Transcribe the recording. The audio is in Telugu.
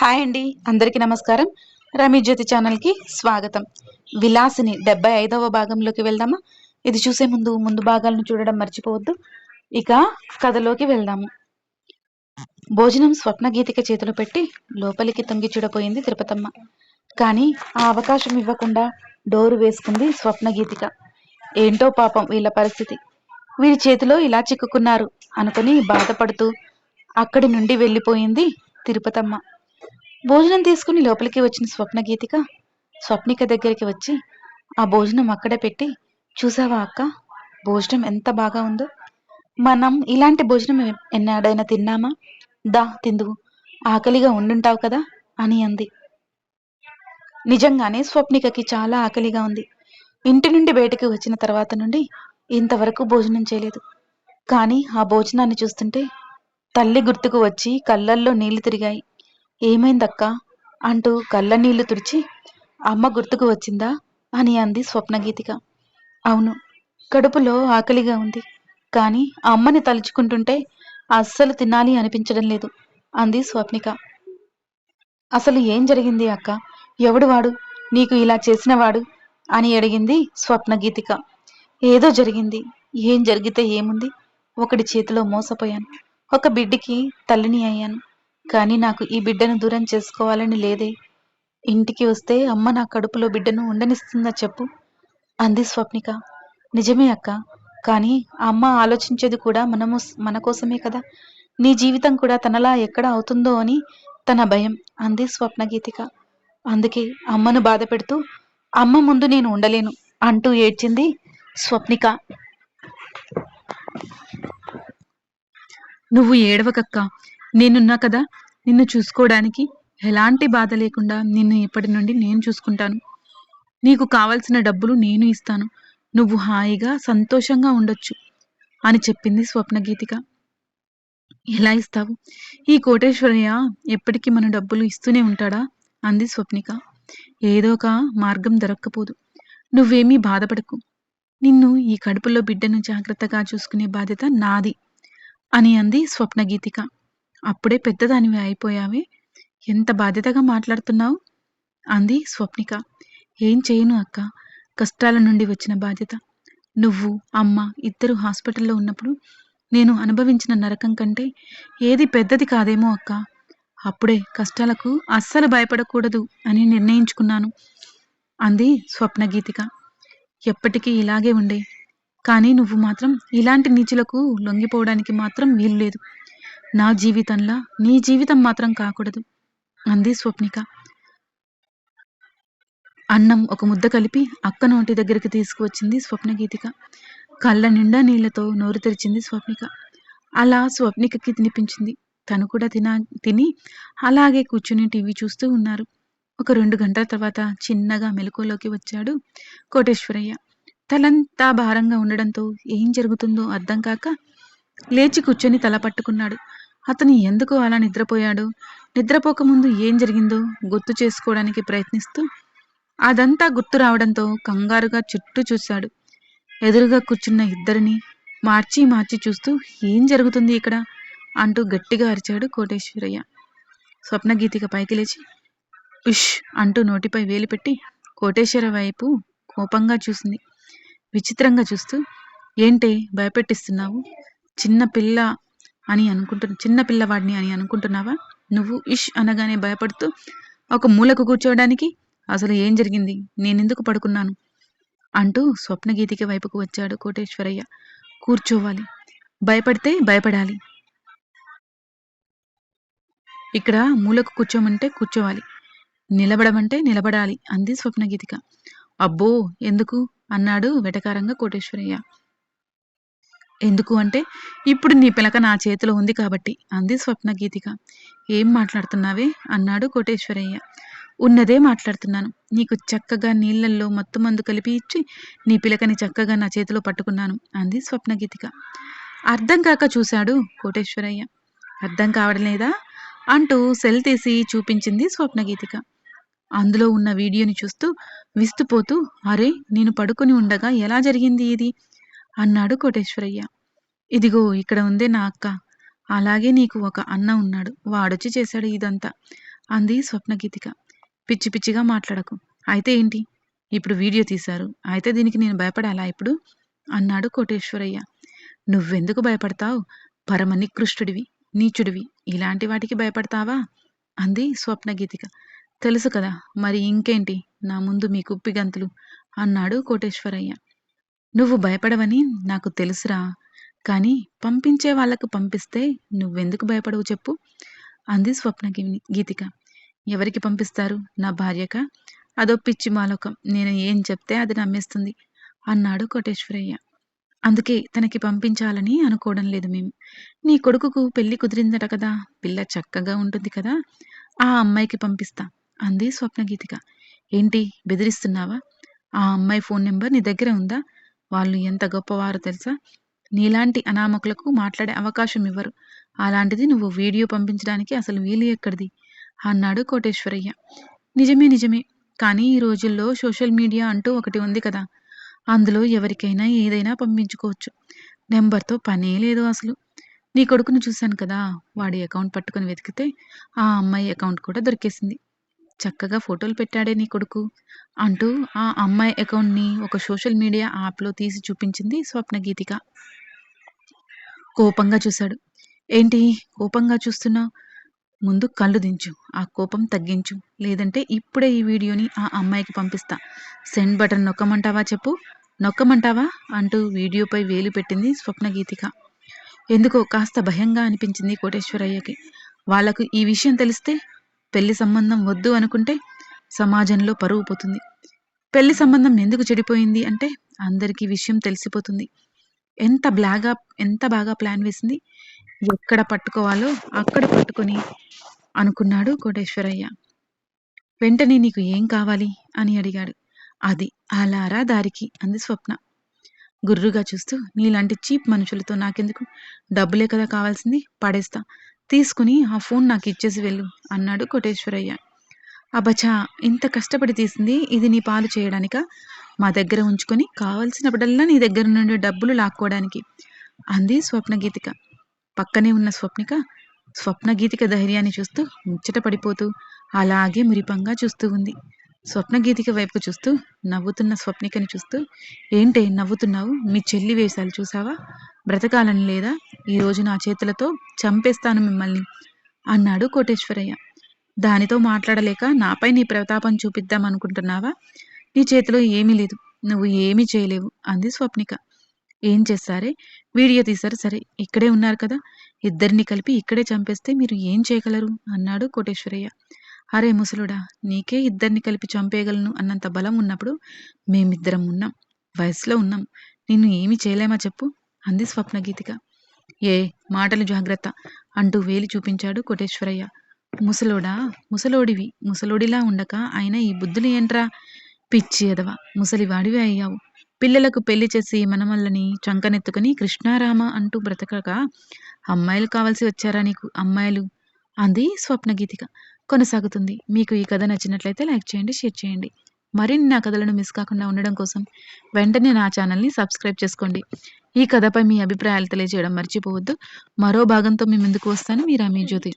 హాయ్ అండి అందరికీ నమస్కారం. రమీ జ్యోతి ఛానల్కి స్వాగతం. విలాసిని డెబ్బై ఐదవ భాగంలోకి వెళ్దామా? ఇది చూసే ముందు ముందు భాగాలను చూడడం మర్చిపోవద్దు. ఇక కథలోకి వెళ్దాము. భోజనం స్వప్న గీతిక చేతిలో పెట్టి లోపలికి తొంగి చూడపోయింది తిరుపతమ్మ. కానీ ఆ అవకాశం ఇవ్వకుండా డోరు వేసుకుంది స్వప్న గీతిక ఏంటో పాపం వీళ్ళ పరిస్థితి. వీరి చేతిలో ఇలా చిక్కుకున్నారు అనుకుని బాధపడుతూ అక్కడి నుండి వెళ్ళిపోయింది తిరుపతమ్మ. భోజనం తీసుకుని లోపలికి వచ్చిన స్వప్న గీతిక స్వప్నిక దగ్గరికి వచ్చి ఆ భోజనం అక్కడే పెట్టి చూసావా అక్క? భోజనం ఎంత బాగా ఉందో. మనం ఇలాంటి భోజనం ఎన్నాడైనా తిన్నామా? దా తిందువు ఆకలిగా ఉండుంటావు కదా అని అంది. నిజంగానే స్వప్నికకి చాలా ఆకలిగా ఉంది. ఇంటి నుండి బయటకు వచ్చిన తర్వాత నుండి ఇంతవరకు భోజనం చేయలేదు. కానీ ఆ భోజనాన్ని చూస్తుంటే తల్లి గుర్తుకు వచ్చి కళ్ళల్లో నీళ్ళు తిరిగాయి. ఏమైందక్కా? అంటూ కళ్ళ నీళ్ళు తుడిచి అమ్మ గుర్తుకు వచ్చిందా? అని అంది స్వప్నగీతిక. అవును కడుపులో ఆకలిగా ఉంది. కానీ అమ్మని తలుచుకుంటుంటే అస్సలు తినాలి అనిపించడం లేదు అంది స్వప్నిక. అసలు ఏం జరిగింది అక్క? ఎవడు వాడు? నీకు ఇలా చేసినవాడు అని అడిగింది స్వప్నగీతిక. ఏదో జరిగింది. ఏం జరిగితే ఏముంది? ఒకటి చేతిలో మోసపోయాను. ఒక బిడ్డకి తల్లిని అయ్యాను. కానీ నాకు ఈ బిడ్డను దూరం చేసుకోవాలని లేదే. ఇంటికి వస్తే అమ్మ నా కడుపులో బిడ్డను ఉండనిస్తుందా చెప్పు? అంది స్వప్నిక. నిజమే అక్క. కానీ అమ్మ ఆలోచించేది కూడా మనము మన కోసమే కదా. నీ జీవితం కూడా తనలా ఎక్కడ అవుతుందో అని తన భయం అంది స్వప్న గీతిక. అందుకే అమ్మను బాధ పెడుతూ అమ్మ ముందు నేను ఉండలేను అంటూ ఏడ్చింది స్వప్నిక. నువ్వు ఏడవకక్క. నేనున్నా కదా నిన్ను చూసుకోవడానికి ఎలాంటి బాధ లేకుండా నిన్ను ఇప్పటి నుండి నేను చూసుకుంటాను. నీకు కావలసిన డబ్బులు నేను ఇస్తాను. నువ్వు హాయిగా సంతోషంగా ఉండొచ్చు అని చెప్పింది స్వప్నగీతిక. ఎలా ఇస్తావు? ఈ కోటేశ్వరయ్య ఎప్పటికీ మన డబ్బులు ఇస్తూనే ఉంటాడా? అంది స్వప్నిక. ఏదో ఒక మార్గం దొరక్కపోదు. నువ్వేమీ బాధపడకు. నిన్ను ఈ కడుపులో బిడ్డను జాగ్రత్తగా చూసుకునే బాధ్యత నాది. అని అంది స్వప్నగీతిక. అప్పుడే పెద్దదానివి అయిపోయావే. ఎంత బాధ్యతగా మాట్లాడుతున్నావు? అంది స్వప్నిక. ఏం చేయను అక్క. కష్టాల నుండి వచ్చిన బాధ్యత. నువ్వు అమ్మ ఇద్దరు హాస్పిటల్లో ఉన్నప్పుడు నేను అనుభవించిన నరకం కంటే ఏది పెద్దది కాదేమో అక్క. అప్పుడే కష్టాలకు అస్సలు భయపడకూడదు అని నిర్ణయించుకున్నాను అంది స్వప్నగీతిక. ఎప్పటికీ ఇలాగే ఉండే. కానీ నువ్వు మాత్రం ఇలాంటి నీచులకు లొంగిపోవడానికి మాత్రం వీలు లేదు. నా జీవితంలా నీ జీవితం మాత్రం కాకూడదు. అంది స్వప్నిక. అన్నం ఒక ముద్ద కలిపి అక్క నోటి దగ్గరికి తీసుకువచ్చింది స్వప్నగీతిక కళ్ళ నిండా నీళ్ళతో నోరు తెరిచింది స్వప్నిక. అలా స్వప్నికకి తినిపించింది. తను కూడా తినా తిని అలాగే కూర్చుని టీవీ చూస్తూ ఉన్నారు. ఒక రెండు గంటల తర్వాత చిన్నగా మెలకువలోకి వచ్చాడు కోటేశ్వరయ్య. తలంతా భారంగా ఉండడంతో ఏం జరుగుతుందో అర్థం కాక లేచి కూర్చొని తల పట్టుకున్నాడు. అతను ఎందుకు అలా నిద్రపోయాడు? నిద్రపోకముందు ఏం జరిగిందో గుర్తు చేసుకోవడానికి ప్రయత్నిస్తూ అదంతా గుర్తు రావడంతో కంగారుగా చుట్టూ చూశాడు. ఎదురుగా కూర్చున్న ఇద్దరిని మార్చి మార్చి చూస్తూ ఏం జరుగుతుంది ఇక్కడ? అంటూ గట్టిగా అరిచాడు కోటేశ్వరయ్య. స్వప్నగీతిక పైకి లేచి ఉష్ అంటూ నోటిపై వేలు పెట్టి కోటేశ్వర వైపు కోపంగా చూసింది. విచిత్రంగా చూస్తూ ఏంటే భయపెట్టిస్తున్నావు? చిన్న పిల్ల అని అనుకుంటు చిన్న పిల్లవాడిని అని అనుకుంటున్నావా? నువ్వు ఇష్ అనగానే భయపడుతూ ఒక మూలకు కూర్చోవడానికి అసలు ఏం జరిగింది? నేనెందుకు పడుకున్నాను? అంటూ స్వప్నగీతిక వైపుకు వచ్చాడు కోటేశ్వరయ్య. కూర్చోవాలి. భయపడితే భయపడాలి. ఇక్కడ మూలకు కూర్చోమంటే కూర్చోవాలి. నిలబడమంటే నిలబడాలి అంది స్వప్నగీతిక. అబ్బో! ఎందుకు? అన్నాడు వెటకారంగా కోటేశ్వరయ్య. ఎందుకు అంటే ఇప్పుడు నీ పిలక నా చేతిలో ఉంది కాబట్టి అంది స్వప్నగీతిక. ఏం మాట్లాడుతున్నావే? అన్నాడు కోటేశ్వరయ్య. ఉన్నదే మాట్లాడుతున్నాను. నీకు చక్కగా నీళ్ళల్లో మత్తు మందు కలిపి ఇచ్చి నీ పిలకని చక్కగా నా చేతిలో పట్టుకున్నాను అంది స్వప్న గీతిక అర్థం కాక చూశాడు కోటేశ్వరయ్య. అర్థం కావడం లేదా? అంటూ సెల్ తీసి చూపించింది స్వప్నగీతిక. అందులో ఉన్న వీడియోని చూస్తూ విస్తుపోతూ అరే నేను పడుకుని ఉండగా ఎలా జరిగింది ఇది? అన్నాడు కోటేశ్వరయ్య. ఇదిగో ఇక్కడ ఉందే నా అక్క. అలాగే నీకు ఒక అన్న ఉన్నాడు. వాడొచ్చి చేశాడు ఇదంతా అంది స్వప్నగీతిక. పిచ్చి పిచ్చిగా మాట్లాడకు. అయితే ఏంటి? ఇప్పుడు వీడియో తీశారు. అయితే దీనికి నేను భయపడాలా ఇప్పుడు? అన్నాడు కోటేశ్వరయ్య. నువ్వెందుకు భయపడతావు? పరమ నికృష్టుడివి నీచుడివి. ఇలాంటి వాటికి భయపడతావా? అంది స్వప్నగీతిక. తెలుసు కదా మరి ఇంకేంటి? నా ముందు మీ కుప్పిగంతులు అన్నాడు కోటేశ్వరయ్య. నువ్వు భయపడవని నాకు తెలుసురా కానీ పంపించే వాళ్ళకు పంపిస్తే నువ్వెందుకు భయపడవు చెప్పు అంది స్వప్న గీతిక. ఎవరికి పంపిస్తారు? నా భార్యక? అదో పిచ్చి మాలోకం నేను ఏం చెప్తే అది నమ్మేస్తుంది అన్నాడు కోటేశ్వరయ్య. అందుకే తనకి పంపించాలని అనుకోవడం లేదు మేము నీ కొడుకుకు పెళ్ళి కుదిరిందట కదా పిల్ల చక్కగా ఉంటుంది కదా ఆ అమ్మాయికి పంపిస్తా అంది స్వప్నగీతిక ఏంటి బెదిరిస్తున్నావా? ఆ అమ్మాయి ఫోన్ నెంబర్ నీ దగ్గర ఉందా? వాళ్ళు ఎంత గొప్పవారో తెలుసా? నీలాంటి అనామకులకు మాట్లాడే అవకాశం ఇవ్వరు. అలాంటిది నువ్వు వీడియో పంపించడానికి అసలు వీలు ఎక్కడిది? అన్నాడు కోటేశ్వరయ్య. నిజమే నిజమే. కానీ ఈ రోజుల్లో సోషల్ మీడియా అంటూ ఒకటి ఉంది కదా. అందులో ఎవరికైనా ఏదైనా పంపించుకోవచ్చు. నెంబర్తో పనే లేదు అసలు. నీ కొడుకును చూశాను కదా. వాడి అకౌంట్ పట్టుకొని వెతికితే ఆ అమ్మాయి అకౌంట్ కూడా దొరికేసింది. చక్కగా ఫోటోలు పెట్టాడే నీ కొడుకు? అంటూ ఆ అమ్మాయి అకౌంట్ని ఒక సోషల్ మీడియా యాప్లో తీసి చూపించింది స్వప్నగీతిక కోపంగా చూశాడు. ఏంటి? కోపంగా చూస్తున్నావు ముందు కళ్ళు దించు ఆ కోపం తగ్గించు. లేదంటే ఇప్పుడే ఈ వీడియోని ఆ అమ్మాయికి పంపిస్తా. సెండ్ బటన్ నొక్కమంటావా చెప్పు? నొక్కమంటావా? అంటూ వీడియోపై వేలు పెట్టింది స్వప్నగీతిక ఎందుకో కాస్త భయంగా అనిపించింది కోటేశ్వరయ్యకి. వాళ్ళకు ఈ విషయం తెలిస్తే పెళ్ళి సంబంధం వద్దు అనుకుంటే సమాజంలో పరువు పోతుంది. పెళ్ళి సంబంధం ఎందుకు చెడిపోయింది అంటే అందరికీ విషయం తెలిసిపోతుంది. ఎంత బ్లాగా ఎంత బాగా ప్లాన్ వేసింది ఎక్కడ పట్టుకోవాలో అక్కడ పట్టుకొని అనుకున్నాడు కోటేశ్వరయ్య. వెంటనే నీకు ఏం కావాలి అని అడిగాడు. అది అలారా దారికి అంది స్వప్న. గుర్రుగా చూస్తూ నీలాంటి చీప్ మనుషులతో నాకెందుకు? డబ్బులే కదా కావాల్సింది పడేస్తా. తీసుకుని ఆ ఫోన్ నాకు ఇచ్చేసి వెళ్ళు అన్నాడు కోటేశ్వరయ్య. అబచా ఇంత కష్టపడి తీసింది ఇది నీ పాలు చేయడానిక? మా దగ్గర ఉంచుకొని కావలసినప్పుడల్లా నీ దగ్గర నుండి డబ్బులు లాక్కోవడానికి. అంది స్వప్నగీతిక. పక్కనే ఉన్న స్వప్నిక. స్వప్నగీతిక ధైర్యాన్ని చూస్తూ ముచ్చట పడిపోతూ అలాగే మురిపంగా చూస్తూ ఉంది. స్వప్నగీతిక వైపు చూస్తూ నవ్వుతున్న స్వప్నికని చూస్తూ ఏంటే నవ్వుతున్నావు? మీ చెల్లి వేషాలు చూసావా బ్రతకాలని లేదా? ఈరోజు నా చేతులతో చంపేస్తాను మిమ్మల్ని అన్నాడు కోటేశ్వరయ్య. దానితో మాట్లాడలేక నాపై నీ ప్రతాపం చూపిద్దాం అనుకుంటున్నావా? నీ చేతిలో ఏమీ లేదు. నువ్వు ఏమీ చేయలేవు అంది స్వప్నిక. ఏం చేస్తారే? వీడియో తీశారు సరే ఇక్కడే ఉన్నారు కదా. ఇద్దరిని కలిపి ఇక్కడే చంపేస్తే మీరు ఏం చేయగలరు? అన్నాడు కోటేశ్వరయ్య. అరే ముసలుడా నీకే ఇద్దరిని కలిపి చంపేయగలను అన్నంత బలం ఉన్నప్పుడు మేమిద్దరం ఉన్నాం. వయసులో ఉన్నాం. నిన్ను ఏమి చేయలేమా చెప్పు? అంది స్వప్నగీతిక ఏ మాటలు జాగ్రత్త అంటూ వేలి చూపించాడు కోటేశ్వరయ్య. ముసలోడా ముసలోడివి ముసలోడిలా ఉండక ఆయన ఈ బుద్ధులు ఏంట్రా? పిచ్చి ఎదవ ముసలివాడివి అయ్యావు. పిల్లలకు పెళ్ళి చేసి మనమల్లని చంకనెత్తుకుని కృష్ణారామ అంటూ బ్రతకక అమ్మాయిలు కావాల్సి వచ్చారా నీకు అమ్మాయిలు? అంది స్వప్నగీతిక కొనసాగుతుంది. మీకు ఈ కథ నచ్చినట్లయితే లైక్ చేయండి షేర్ చేయండి. మరిన్ని నా కథలను మిస్ కాకుండా ఉండడం కోసం వెంటనే నా ఛానల్ని సబ్స్క్రైబ్ చేసుకోండి. ఈ కథపై మీ అభిప్రాయాలు తెలియజేయడం మర్చిపోవద్దు. మరో భాగంతో మీ ముందుకు వస్తాను. మీరు మీ జ్యోతి.